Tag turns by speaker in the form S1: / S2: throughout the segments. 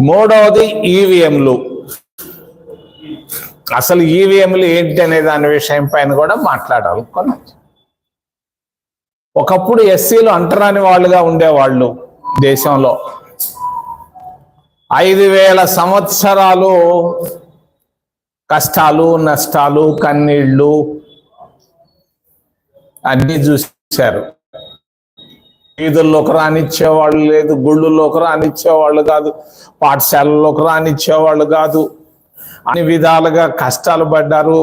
S1: మూడవది ఈవీఎంలు అసలు ఈవీఎంలు ఏంటి అనే దాని విషయం పైన కూడా మాట్లాడాలి. ఒకప్పుడు ఎస్సీలు అంటరాని వాళ్ళుగా ఉండేవాళ్ళు దేశంలో. ఐదు వేల సంవత్సరాలు కష్టాలు నష్టాలు కన్నీళ్ళు అన్నీ చూశారు. వీధుల్లోకి రానిచ్చేవాళ్ళు లేదు గుళ్ళల్లోకి రానిచ్చేవాళ్ళు కాదు పాఠశాలల్లోకి రానిచ్చేవాళ్ళు కాదు. అన్ని విధాలుగా కష్టాలు పడ్డారు.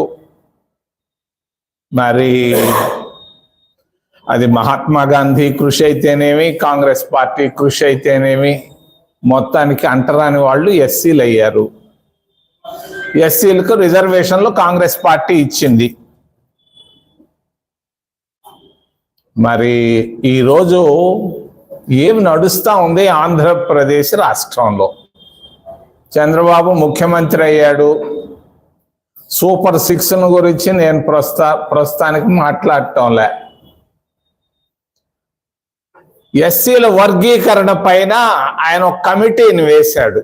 S1: మరి అది మహాత్మా గాంధీ కృషి అయితేనేమి కాంగ్రెస్ పార్టీ కృషి అయితేనేమి మొత్తానికి అంటరాని వాళ్ళు ఎస్సీలు అయ్యారు ఎస్సీలకు రిజర్వేషన్లు కాంగ్రెస్ పార్టీ ఇచ్చింది. మరి ఈరోజు ఏమి నడుస్తూ ఉంది ఆంధ్రప్రదేశ్ రాష్ట్రంలో? చంద్రబాబు ముఖ్యమంత్రి అయ్యాడు. సూపర్ సిక్స్ను గురించి నేను ప్రస్తా ప్రస్తుతానికి మాట్లాడటంలే. ఎస్సీల వర్గీకరణ పైన ఆయన ఒక కమిటీని వేశాడు.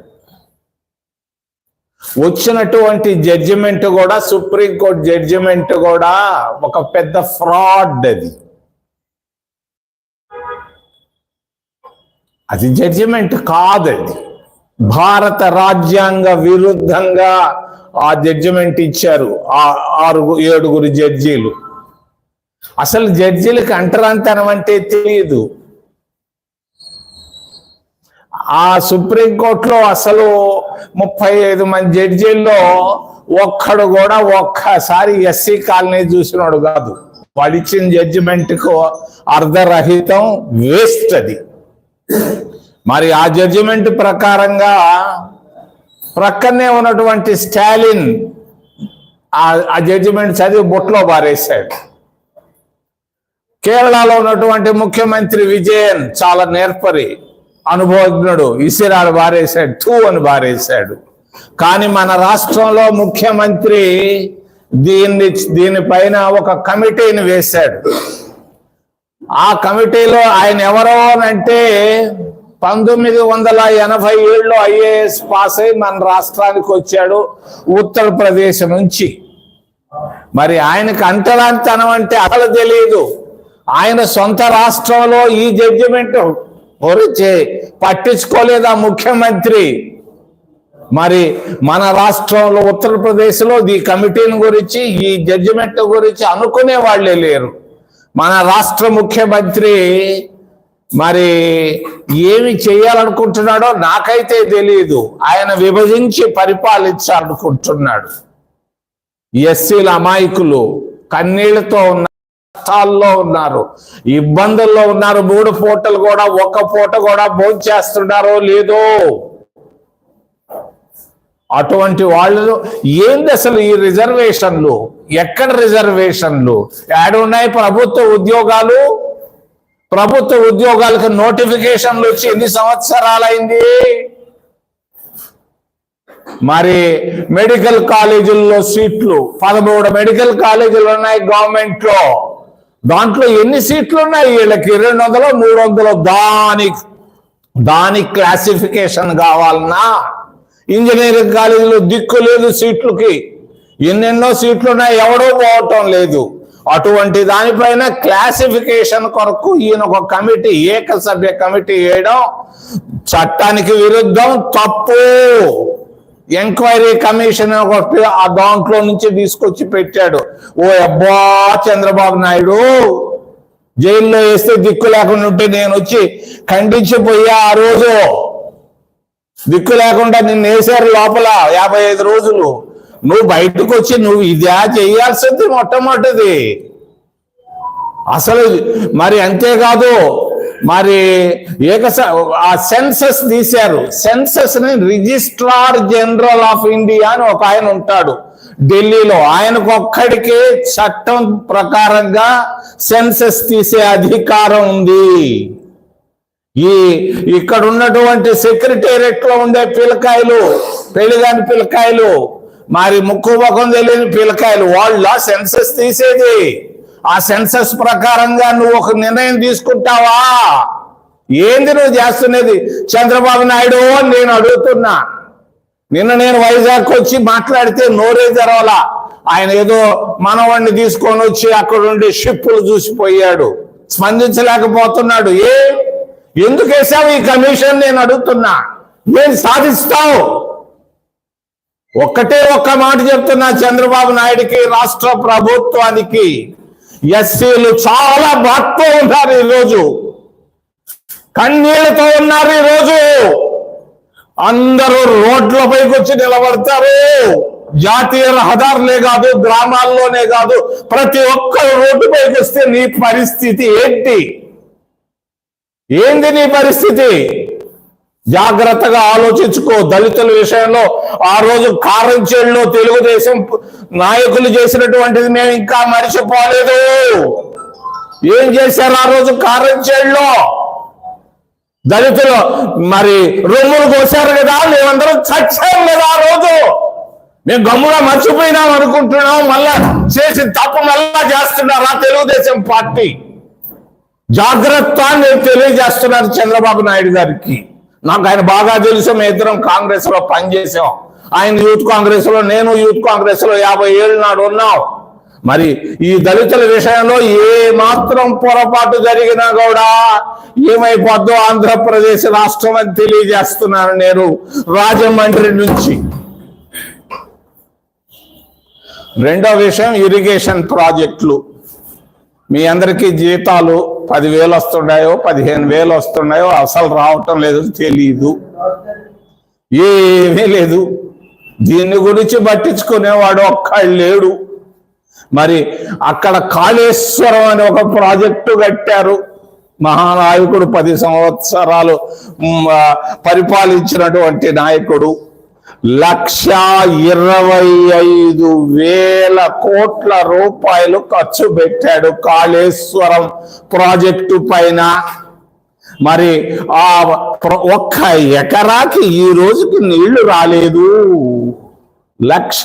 S1: వచ్చినటువంటి జడ్జిమెంట్ కూడా సుప్రీంకోర్టు జడ్జిమెంట్ కూడా ఒక పెద్ద ఫ్రాడ్ అది. అది జడ్జిమెంట్ కాదది భారత రాజ్యాంగ విరుద్ధంగా ఆ జడ్జిమెంట్ ఇచ్చారు ఆ ఆరుగురు ఏడుగురు జడ్జీలు అసలు జడ్జీలకు అంటరాంతనం అంటే తెలియదు ఆ సుప్రీంకోర్టులో అసలు ముప్పై ఐదు మంది జడ్జీల్లో ఒక్కడు కూడా ఒక్కసారి ఎస్సీ కాలనీ చూసినాడు కాదు. వాళ్ళు ఇచ్చిన జడ్జిమెంట్కు అర్ధరహితం వేస్ట్ అది. మరి ఆ జడ్జిమెంట్ ప్రకారంగా ప్రక్కనే ఉన్నటువంటి స్టాలిన్ ఆ- జడ్జిమెంట్ చదివి బొట్లో బారేశాడు కేరళలో ఉన్నటువంటి ముఖ్యమంత్రి విజయన్ చాలా నేర్పరి అనుభవజ్ఞుడు ఇసిరాడు బారేశాడు టూ అని బారేశాడు కానీ మన రాష్ట్రంలో ముఖ్యమంత్రి దీన్ని దీనిపైన ఒక కమిటీని వేశాడు. ఆ కమిటీలో ఆయన ఎవరో అంటే పంతొమ్మిది వందల ఎనభై ఏడులో ఐఏఎస్ పాస్ అయి మన రాష్ట్రానికి వచ్చాడు ఉత్తరప్రదేశ్ నుంచి. మరి ఆయనకు అంతలాంతనం అంటే అసలు తెలియదు ఆయన సొంత రాష్ట్రంలో ఈ జడ్జిమెంట్ గురించి పట్టించుకోలేదా ముఖ్యమంత్రి? మరి మన రాష్ట్రంలో ఉత్తరప్రదేశ్లో ఈ కమిటీని గురించి ఈ జడ్జిమెంట్ గురించి అనుకునే వాళ్ళే లేరు. మన రాష్ట్ర ముఖ్యమంత్రి మరి ఏమి చేయాలనుకుంటున్నాడో నాకైతే తెలియదు ఆయన విభజించి పరిపాలించాలనుకుంటున్నాడు. ఎస్సీల అమాయకులు కన్నీళ్ళతో ఉన్న కష్టాల్లో ఉన్నారు. ఇబ్బందుల్లో ఉన్నారు. మూడు పూటలు కూడా ఒక్క పూట కూడా భోంచేస్తున్నారో లేదో. అటువంటి వాళ్ళు ఏంది అసలు ఈ రిజర్వేషన్లు? ఎక్కడ రిజర్వేషన్లు? ఏడున్నాయి ప్రభుత్వ ఉద్యోగాలు? ప్రభుత్వ ఉద్యోగాలకు నోటిఫికేషన్లు వచ్చి ఎన్ని సంవత్సరాలైంది? మరి మెడికల్ కాలేజీల్లో సీట్లు పదమూడు మెడికల్ కాలేజీలు ఉన్నాయి గవర్నమెంట్లో దాంట్లో ఎన్ని సీట్లు ఉన్నాయి? వీళ్ళకి రెండు వందలు మూడు వందలు దాని దాని క్లాసిఫికేషన్ కావాలన్నా. ఇంజనీరింగ్ కాలేజీలో దిక్కు లేదు సీట్లకి. ఎన్నెన్నో సీట్లు ఉన్నాయి ఎవడో పోవటం లేదు. అటువంటి దానిపైన క్లాసిఫికేషన్ కొరకు ఈయన ఒక కమిటీ ఏకసభ్య కమిటీ వేయడం చట్టానికి విరుద్ధం తప్పు. ఎంక్వైరీ కమిషన్ ఒకటి ఆ దాంట్లో నుంచి తీసుకొచ్చి పెట్టాడు. ఓ అబ్బా చంద్రబాబు నాయుడు జైల్లో వేస్తే దిక్కు లేకుండా ఉంటే నేను వచ్చి ఖండించిపోయా ఆ రోజు. దిక్కు లేకుండా నిన్ను వేసారు లోపల యాభై ఐదు రోజులు. నువ్వు బయటకు వచ్చి నువ్వు ఇదా చేయాల్సింది మొట్టమొదటిది. అసలు మరి అంతేకాదు మరి ఏకస ఆ సెన్సస్ తీశారు. సెన్సస్ని రిజిస్ట్రార్ జనరల్ ఆఫ్ ఇండియా అని ఒక ఆయన ఉంటాడు ఢిల్లీలో. ఆయనకు ఒక్కడికే చట్టం ప్రకారంగా సెన్సస్ తీసే అధికారం ఉంది. ఈ ఇక్కడ ఉన్నటువంటి సెక్రటేరియట్లో ఉండే పిల్లకాయలు పెళ్ళిదాని పిల్లకాయలు మరి ముక్కు ముఖం తెలియని పిల్లకాయలు వాళ్ళ సెన్సస్ తీసేది. ఆ సెన్సస్ ప్రకారంగా నువ్వు ఒక నిర్ణయం తీసుకుంటావా? ఏంది నువ్వు చేస్తున్నది? చంద్రబాబు నాయుడు అని నేను అడుగుతున్నా. నిన్న నేను వైజాగ్ వచ్చి మాట్లాడితే నోరే తెరవలా. ఆయన ఏదో మనవాడిని తీసుకొని వచ్చి అక్కడ ఉండి షిప్పులు చూసిపోయాడు. స్పందించలేకపోతున్నాడు. ఏ? ఎందుకు వేసావు ఈ కమిషన్? నేను అడుగుతున్నా. ఏం సాధిస్తావు ఒక్కటే ఒక్క మాట చెప్తున్నా చంద్రబాబు నాయుడికి రాష్ట్ర ప్రభుత్వానికి. ఎస్సీలు చాలా బాధతో ఉన్నారు ఈరోజు. కన్నీళ్ళతో ఉన్నారు ఈరోజు. అందరూ రోడ్లపైకి వచ్చి నిలబడతారు. జాతీయ రహదారులే కాదు గ్రామాల్లోనే కాదు ప్రతి ఒక్కరు రోడ్డుపైకి వస్తే నీ పరిస్థితి ఏంటి? ఏంది నీ పరిస్థితి? జాగ్రత్తగా ఆలోచించుకో. దళితుల విషయంలో ఆ రోజు కారంచేడులో తెలుగుదేశం నాయకులు చేసినటువంటిది మేము ఇంకా మర్చిపోలేదు. ఏం చేశారు ఆ రోజు కారంచేడులో దళితులు మరి రొమ్ములు కోసారు కదా మేమందరం చచ్చాం కదా ఆ రోజు. మేము గమ్ముగా మర్చిపోయినాం అనుకుంటున్నాం. మళ్ళా చేసి తప్పు మళ్ళా చేస్తున్నారా తెలుగుదేశం పార్టీ. జాగ్రత్త అని నేను తెలియజేస్తున్నారు చంద్రబాబు నాయుడు గారికి. నాకు ఆయన బాగా తెలుసు మేము ఇద్దరం కాంగ్రెస్లో పనిచేసాం ఆయన యూత్ కాంగ్రెస్లో నేను యూత్ కాంగ్రెస్లో యాభై ఏళ్ళు నాడు ఉన్నాం. మరి ఈ దళితుల విషయంలో ఏ మాత్రం పొరపాటు జరిగినా కూడా ఏమైపోద్దో ఆంధ్రప్రదేశ్ రాష్ట్రం అని తెలియజేస్తున్నాను నేను రాజమండ్రి నుంచి. రెండో విషయం ఇరిగేషన్ ప్రాజెక్టులు. మీ అందరికీ జీతాలు పదివేలు వస్తున్నాయో పదిహేను వేలు వస్తున్నాయో అసలు రావటం లేదు తెలీదు. ఏమీ లేదు. దీని గురించి పట్టించుకునేవాడు ఒక్కడు లేడు. మరి అక్కడ కాళేశ్వరం అని ఒక ప్రాజెక్టు కట్టారు. మహానాయకుడు పది సంవత్సరాలు పరిపాలించినటువంటి నాయకుడు. లక్ష ఇరవై ఐదు వేల కోట్ల రూపాయలు ఖర్చు పెట్టాడు కాళేశ్వరం ప్రాజెక్టు పైన. మరి ఆ ఒక్క ఎకరాకి ఈ రోజుకి నీళ్ళు రాలేదు. లక్ష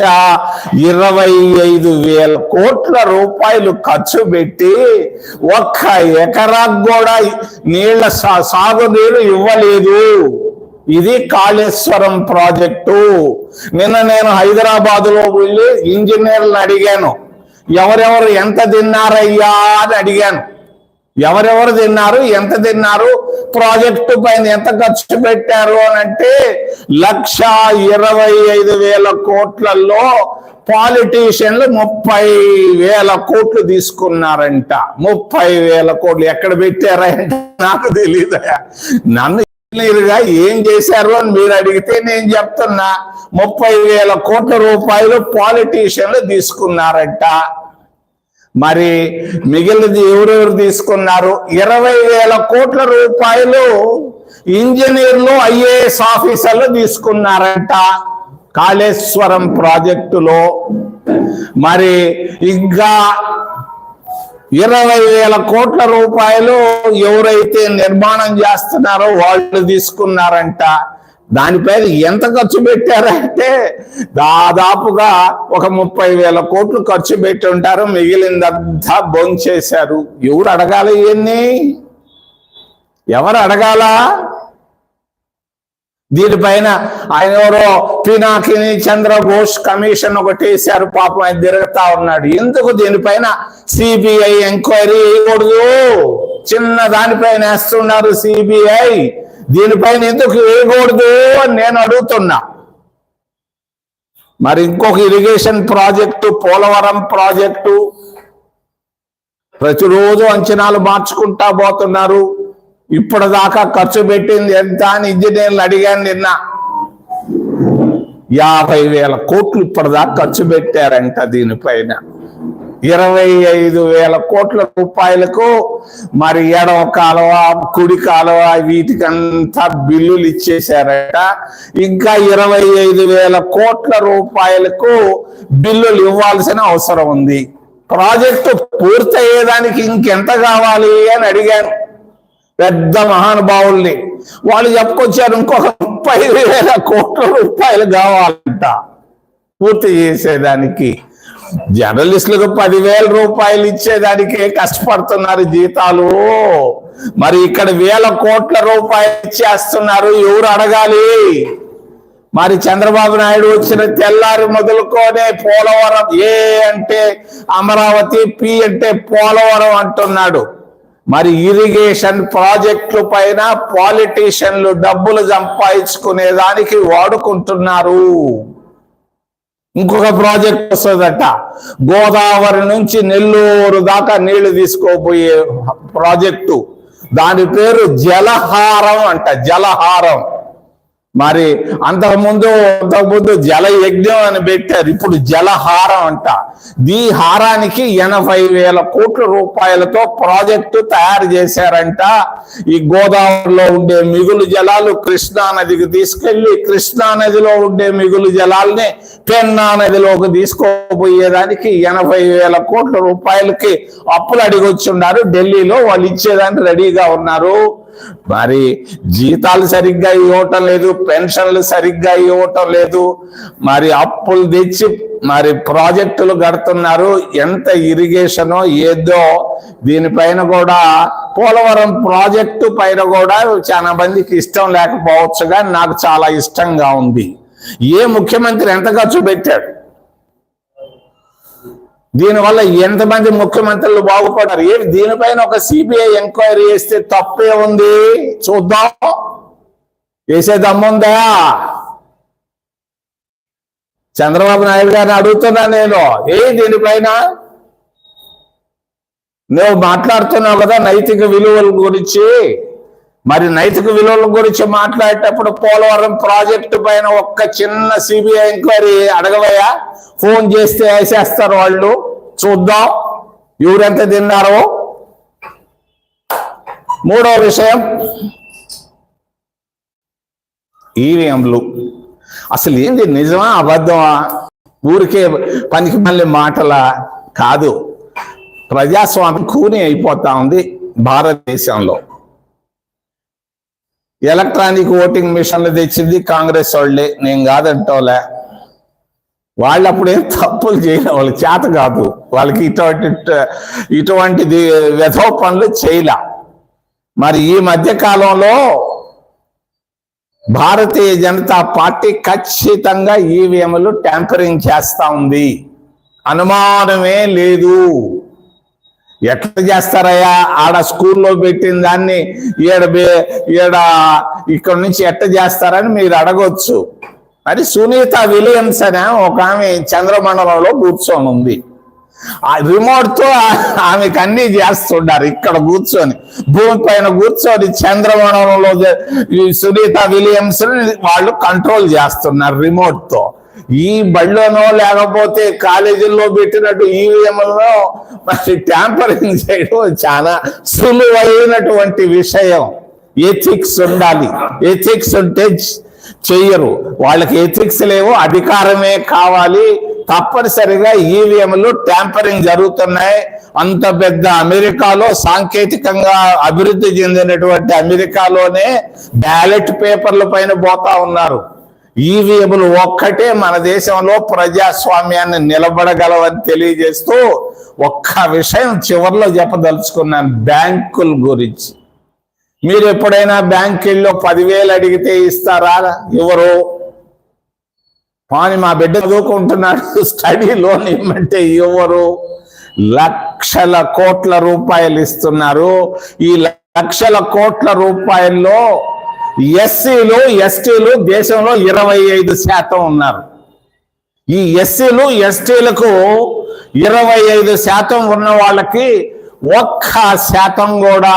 S1: ఇరవై ఐదు వేల కోట్ల రూపాయలు ఖర్చు పెట్టి ఒక్క ఎకరాకు కూడా నీళ్ళ సా- సాగునీరు ఇవ్వలేదు. ఇది కాళేశ్వరం ప్రాజెక్టు. నిన్న నేను హైదరాబాద్లో వెళ్ళి ఇంజనీర్లను అడిగాను. ఎవరెవరు ఎంత తిన్నారయ్యా అని అడిగాను. ఎవరెవరు తిన్నారు ఎంత తిన్నారు ప్రాజెక్టు పైన ఎంత ఖర్చు పెట్టారు అని అంటే లక్ష ఇరవై ఐదు వేల కోట్లలో పాలిటీషియన్లు ముప్పై వేల కోట్లు తీసుకున్నారంట. ముప్పై వేల కోట్లు ఎక్కడ పెట్టారంట నాకు తెలియదు నన్ను ఇంజనీర్గా ఏం చేశారు అని మీరు అడిగితే నేను చెప్తున్నా. ముప్పై వేల కోట్ల రూపాయలు పాలిటీషియన్లు తీసుకున్నారంట. మరి మిగిలినది ఎవరెవరు తీసుకున్నారు? ఇరవై వేల కోట్ల రూపాయలు ఇంజనీర్లు ఐఏఎస్ ఆఫీసర్లు తీసుకున్నారంట కాళేశ్వరం ప్రాజెక్టులో. మరి ఇంకా ఇరవై వేల కోట్ల రూపాయలు ఎవరైతే నిర్మాణం చేస్తున్నారో వాళ్ళు తీసుకున్నారంట. దానిపైన ఎంత ఖర్చు పెట్టారంటే దాదాపుగా ఒక ముప్పై వేల కోట్లు ఖర్చు పెట్టి ఉంటారు. మిగిలిందంతా బొంచేశారు ఎవరు అడగాలి ఇవన్నీ? ఎవరు అడగాలా? దీనిపైన ఆయన ఎవరో పినాకిని చంద్రఘోష్ కమిషన్ ఒకటి వేశారు. పాపం ఆయన తిరుగుతా ఉన్నాడు. ఎందుకు దీనిపైన సిబిఐ ఎంక్వైరీ వేయకూడదు చిన్న దానిపైన వేస్తున్నారు సిబిఐ. దీనిపైన ఎందుకు వేయకూడదు అని నేను అడుగుతున్నా. మరి ఇంకొక ఇరిగేషన్ ప్రాజెక్టు పోలవరం ప్రాజెక్టు. ప్రతిరోజు అంచనాలు మార్చుకుంటా పోతున్నారు. ఇప్పటిదాకా ఖర్చు పెట్టింది ఎంత అని ఇంజనీర్లు అడిగాను నిన్న. యాభై వేల కోట్లు ఇప్పటిదాకా ఖర్చు పెట్టారంట దీనిపైన. ఇరవై ఐదు వేల కోట్ల రూపాయలకు మరి ఎడమ కాలువ కుడి కాలువ వీటికంతా బిల్లులు ఇచ్చేశారట. ఇంకా ఇరవై ఐదు వేల కోట్ల రూపాయలకు బిల్లులు ఇవ్వాల్సిన అవసరం ఉంది. ప్రాజెక్టు పూర్తయ్యేదానికి ఇంకెంత కావాలి అని అడిగాను. పెద్ద మహానుభావుల్ని. వాళ్ళు చెప్పుకొచ్చారు ఇంకొక ముప్పై వేల కోట్ల రూపాయలు కావాలంట. పూర్తి చేసేదానికి. జర్నలిస్టులకు పదివేల రూపాయలు ఇచ్చేదానికే కష్టపడుతున్నారు జీతాలు. మరి ఇక్కడ వేల కోట్ల రూపాయలు ఇచ్చేస్తున్నారు ఎవరు అడగాలి? మరి చంద్రబాబు నాయుడు వచ్చిన తెల్లారి మొదలుకోనే పోలవరం ఏ అంటే అమరావతి పి అంటే పోలవరం అంటున్నాడు. మరి ఇరిగేషన్ ప్రాజెక్టుల పైన పాలిటీషియన్లు డబ్బులు సంపాదించుకునే దానికి వాడుకుంటున్నారు. ఇంకొక ప్రాజెక్ట్ వస్తుందట. గోదావరి నుంచి నెల్లూరు దాకా నీళ్ళు తీసుకోబోయే ప్రాజెక్టు దాని పేరు జలహారం అంట జలహారం. మరి అంతకుముందు అంతకుముందు జల యజ్ఞం అని పెట్టారు. ఇప్పుడు జలహారం అంట. ఈ హారానికి ఎనభై వేల కోట్ల రూపాయలతో ప్రాజెక్టు తయారు చేశారంట. ఈ గోదావరిలో ఉండే మిగులు జలాలు కృష్ణా నదికి తీసుకెళ్ళి కృష్ణా నదిలో ఉండే మిగులు జలాల్ని పెన్నా నదిలోకి తీసుకోబోయేదానికి ఎనభై వేల కోట్ల రూపాయలకి అప్పులు అడిగొచ్చున్నారు. ఢిల్లీలో వాళ్ళు ఇచ్చేదానికి రెడీగా ఉన్నారు. మరి జీతాలు సరిగ్గా ఇవ్వటం లేదు పెన్షన్లు సరిగ్గా ఇవ్వటం లేదు. మరి అప్పులు తెచ్చి మరి ప్రాజెక్టులు కడుతున్నారు. ఎంత ఇరిగేషనో ఏదో దీనిపైన కూడా పోలవరం ప్రాజెక్టు పైన కూడా చాలా మందికి ఇష్టం లేకపోవచ్చు కానీ నాకు చాలా ఇష్టంగా ఉంది. ఏ ముఖ్యమంత్రి ఎంత ఖర్చు పెట్టాడు? దీనివల్ల ఎంతమంది ముఖ్యమంత్రులు బాగుపడారు ఏమి దీనిపైన ఒక సిబిఐ ఎంక్వైరీ చేస్తే తప్పే ఉంది. చూద్దాం. చేసే దమ్ముందా చంద్రబాబు నాయుడు గారిని అడుగుతున్నా నేను. ఏ దీనిపైన? నువ్వు మాట్లాడుతున్నావు కదా నైతిక విలువల గురించి. మరి నైతిక విలువల గురించి మాట్లాడేటప్పుడు పోలవరం ప్రాజెక్టు పైన ఒక్క చిన్న సిబిఐ ఎంక్వైరీ అడగవయ్యా? ఫోన్ చేస్తే వేసేస్తారు వాళ్ళు. చూద్దాం. ఎవరెంత తిన్నారో. మూడో విషయం. ఈవీఎంలు. అసలు ఏంది నిజమా అబద్ధమా? ఊరికే పనికి మళ్ళీ మాటల కాదు. ప్రజాస్వామ్యం కూని అయిపోతా ఉంది భారతదేశంలో. ఎలక్ట్రానిక్ ఓటింగ్ మిషన్లు తెచ్చింది కాంగ్రెస్ వాళ్ళే. నేను కాదంటోలే. వాళ్ళు అప్పుడే తప్పులు చేయలే. వాళ్ళ చేత కాదు. వాళ్ళకి ఇటువంటి ఇటువంటిది వ్యధో పనులు చేయలే. మరి ఈ మధ్య కాలంలో భారతీయ జనతా పార్టీ ఖచ్చితంగా ఈవీఎంలు ట్యాంపరింగ్ చేస్తా ఉంది. అనుమానమే లేదు. ఎట్లా చేస్తారయ్యా? ఆడ స్కూల్లో పెట్టిన దాన్ని ఈడ బే- ఈడ ఇక్కడ నుంచి ఎట్ట చేస్తారని మీరు అడగొచ్చు. మరి సునీత విలియమ్స్ అనే ఒక ఆమె చంద్రమండలంలో కూర్చొని ఉంది. ఆ రిమోట్తో ఆమెకు అన్ని చేస్తుండారు ఇక్కడ కూర్చొని. భూమి పైన కూర్చొని చంద్రమండలంలో సునీత విలియమ్స్ వాళ్ళు కంట్రోల్ చేస్తున్నారు రిమోట్తో. ఈ బళ్ళనో లేకపోతే కాలేజీల్లో పెట్టినట్టు ఈవీఎంలో మరి ట్యాంపరింగ్ చేయడం చాలా సులువైనటువంటి విషయం. ఎథిక్స్ ఉండాలి. ఎథిక్స్ ఉంటే చెయ్యరు. వాళ్ళకి ఎథిక్స్ లేవు అధికారమే కావాలి. తప్పనిసరిగా ఈవీఎంలు ట్యాంపరింగ్ జరుగుతున్నాయి. అంత పెద్ద అమెరికాలో సాంకేతికంగా అభివృద్ధి చెందినటువంటి అమెరికాలోనే బ్యాలెట్ పేపర్ల పైన పోతా ఉన్నారు. ఈవీఎంలు ఒక్కటే మన దేశంలో ప్రజాస్వామ్యాన్ని నిలబడగలవని తెలియజేస్తూ ఒక్క విషయం చివరిలో చెప్పదలుచుకున్నాను బ్యాంకుల గురించి. మీరు ఎప్పుడైనా బ్యాంకుల్లో పదివేలు అడిగితే ఇస్తారా? ఎవరు? పాని మా బిడ్డ చదువుకుంటున్నాడు స్టడీ లోన్ ఇవ్వమంటే ఎవరు? లక్షల కోట్ల రూపాయలు ఇస్తున్నారు. ఈ లక్షల కోట్ల రూపాయల్లో ఎస్సీలు ఎస్టీలు దేశంలో ఇరవై ఐదు శాతం ఉన్నారు. ఈ ఎస్సీలు ఎస్టీలకు ఇరవై ఐదు శాతం ఉన్న వాళ్ళకి ఒక్క శాతం కూడా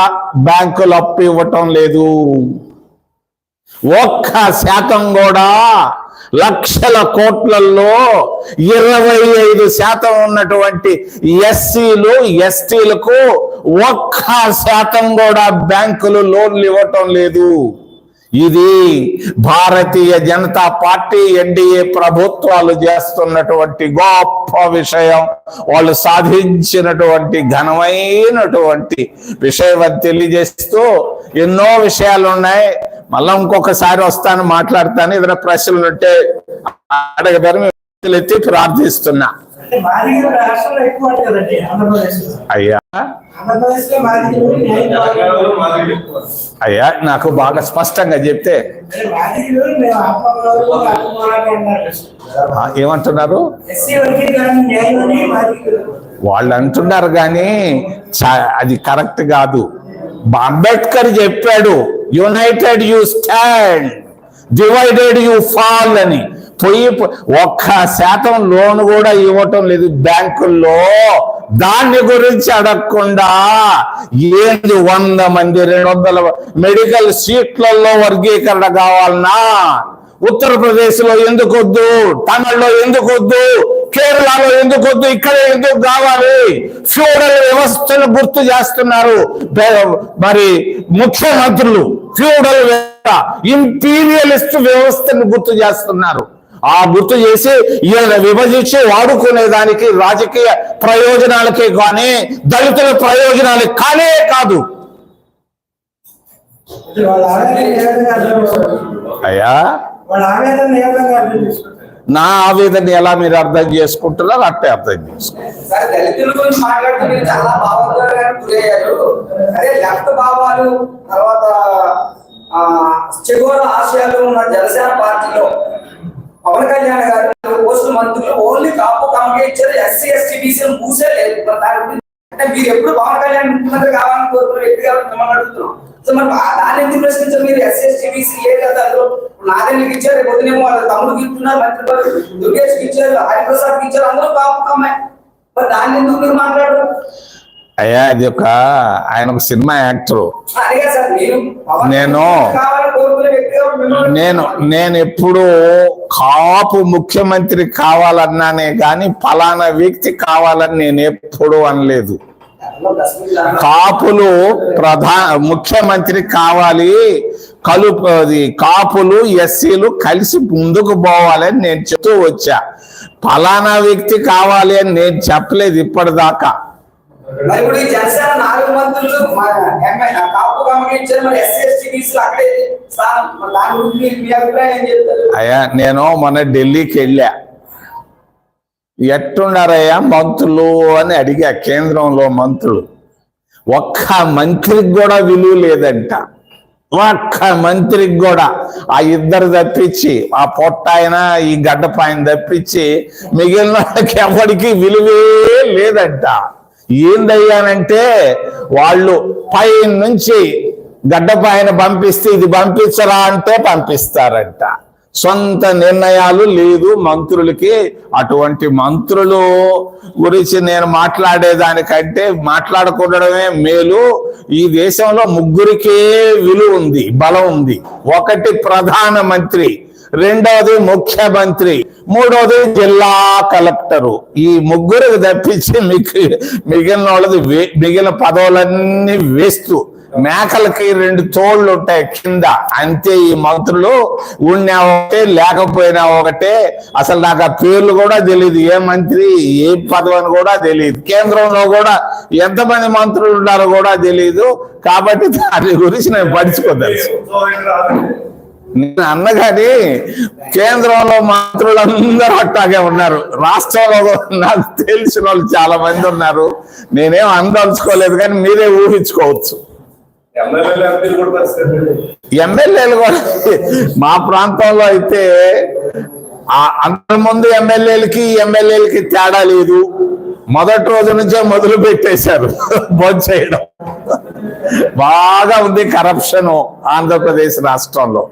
S1: బ్యాంకులు అప్పు ఇవ్వటం లేదు. ఒక్క శాతం కూడా లక్షల కోట్లలో ఇరవై ఐదు శాతం ఉన్నటువంటి ఎస్సీలు ఎస్టీలకు ఒక్క శాతం కూడా బ్యాంకులు లోన్లు ఇవ్వటం లేదు. ఇది భారతీయ జనతా పార్టీ ఎన్డీఏ ప్రభుత్వాలు చేస్తున్నటువంటి గొప్ప విషయం. వాళ్ళు సాధించినటువంటి ఘనమైనటువంటి విషయం అని తెలియజేస్తూ ఎన్నో విషయాలు ఉన్నాయి మళ్ళీ ఇంకొకసారి వస్తాను మాట్లాడతాను. ఏదైనా ప్రశ్నలు ఉంటే అడగదారు మేము ఎత్తి ప్రార్థిస్తున్నా. అయ్యా. అయ్యా నాకు బాగా స్పష్టంగా చెప్తే. ఏమంటున్నారు? వాళ్ళు అంటున్నారు కానీ అది కరెక్ట్ కాదు. అంబేద్కర్ చెప్పాడు united you stand divided you fall అని. పోయి ఒక్క శాతం లోన్ కూడా ఇవ్వటం లేదు బ్యాంకుల్లో. దాన్ని గురించి అడగకుండా ఏంది వంద మంది రెండు వందల మెడికల్ సీట్లలో వర్గీకరణ కావాలన్నా? ఉత్తరప్రదేశ్లో ఎందుకు వద్దు? తమిళలో ఎందుకు వద్దు? కేరళలో ఎందుకు వద్దు? ఇక్కడ ఎందుకు కావాలి? ఫ్యూడల్ వ్యవస్థను గుర్తు చేస్తున్నారు మరి ముఖ్యమంత్రులు. ఫ్యూడల్ ఇంపీరియలిస్ట్ వ్యవస్థను గుర్తు చేస్తున్నారు. ఆ గుర్తు చేసి ఈయన విభజించి వాడుకునే దానికి రాజకీయ ప్రయోజనాలకే కానీ దళితుల ప్రయోజనాలకి కానే కాదు? అయ్యా? నా ఆవేదన ఎలా మీరు అర్థం చేసుకుంటున్నారు అట్టే అర్థం
S2: తర్వాత ఆశయాలు ఉన్న జనసేన పార్టీలో పవన్ కళ్యాణ్ గారు పోస్ట్ మంత్రులు ఓన్లీ కాపు కమకే ఇచ్చారు ఎస్సీ ఎస్టీ బీసీలు మూసే లేదు మరి దాని గురించి అంటే మీరు ఎప్పుడు పవన్ కళ్యాణ్ ముఖ్యమంత్రి కావాలని కోరుకున్న వ్యక్తి కాబట్టి మిమ్మల్ని అడుగుతున్నాం సో మరి ఆ- దాన్ని ఎందుకు ప్రశ్నించారు మీరు ఎస్సీ ఎస్టీ బీసీ లేదు కదా అందులో నాదేళ్ళకి ఇచ్చారు రేపు పొద్దునేమో వాళ్ళ తమ్ముడికి ఇస్తున్నారు మంత్రి పదవి దుర్గేష్కి ఇచ్చారు హరిప్రసాద్కి ఇచ్చారు అందరూ కాపు కమ్మాయి మరి దాన్ని ఎందుకు మీరు మాట్లాడరు
S1: అయ్యా ఇది ఒక ఆయన ఒక సినిమా యాక్టర్. నేను- నేను నేను ఎప్పుడు కాపు ముఖ్యమంత్రి కావాలన్నానే గాని ఫలానా వ్యక్తి కావాలని నేను ఎప్పుడు అనలేదు. కాపులు ప్రధా ముఖ్యమంత్రి కావాలి కలుపు అది కాపులు ఎస్సీలు కలిసి ముందుకు పోవాలని నేను చెప్తూ వచ్చా. ఫలానా వ్యక్తి కావాలి అని నేను చెప్పలేదు ఇప్పటిదాకా.
S2: మరి ఇప్పుడు ఈ జనసేన నాలుగు మంత్రులు కాపు కమిటీ ఇచ్చారు మరి ఎస్సీ ఎస్టీ బీసీలు అక్కడే స్థానం. మరి దాని గురించి మీ- అభిప్రాయం ఏం చెప్తారు?
S1: అయ్యా నేను మొన్న ఢిల్లీకి వెళ్ళా. ఎట్టున్నారయ్యా మంత్రులు అని అడిగా కేంద్రంలో మంత్రులు. ఒక్క మంత్రికి కూడా విలువ లేదంట. ఒక్క మంత్రికి కూడా ఆ ఇద్దరు తప్పించి ఆ పొట్టాయన ఈ గడ్డపాయన తప్పించి మిగిలిన ఎవరికి విలువే లేదంట. ఏందయ్యానంటే వాళ్ళు పై నుంచి గడ్డపాయన పంపిస్తే ఇది పంపించరా అంటే పంపిస్తారంట. సొంత నిర్ణయాలు లేదు మంత్రులకి. అటువంటి మంత్రులు గురించి నేను మాట్లాడేదానికంటే మాట్లాడకూడడమే మేలు. ఈ దేశంలో ముగ్గురికే విలువ ఉంది బలం ఉంది. ఒకటి ప్రధానమంత్రి రెండవది ముఖ్యమంత్రి మూడవది జిల్లా కలెక్టరు. ఈ ముగ్గురికి తప్పించి మీకు మిగిలిన వాళ్ళది మిగిలిన పదవులన్నీ వేస్తూ మేకలకి రెండు తోళ్ళు ఉంటాయి కింద. అంతే ఈ మంత్రులు ఉన్నా ఒకటే లేకపోయినా ఒకటే. అసలు నాకు ఆ పేర్లు కూడా తెలియదు ఏ మంత్రి ఏ పదవి అని కూడా తెలియదు కేంద్రంలో కూడా ఎంతమంది మంత్రులు ఉన్నారో కూడా తెలియదు కాబట్టి దాని గురించి నేను పడుచుకోదలుసు నేను అన్నగాని కేంద్రంలో మంత్రులందరూ అట్టాగే ఉన్నారు. రాష్ట్రంలో నాకు తెలిసిన వాళ్ళు చాలా మంది ఉన్నారు. నేనేం అందలుచుకోలేదు కానీ మీరే ఊహించుకోవచ్చు.
S3: ఎమ్మెల్యేలు కూడా
S1: మా ప్రాంతంలో అయితే అంతకుముందు ఎమ్మెల్యేలకి ఎమ్మెల్యేలకి తేడా లేదు. మొదటి రోజు నుంచే మొదలు పెట్టేశారు. భోజనం చేయడం. బాగా ఉంది కరప్షన్ ఆంధ్రప్రదేశ్ రాష్ట్రంలో.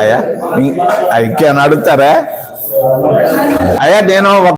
S1: అయ్యా ఇంకేమైనా అడుగుతారా? అయ్యా నేను ఒక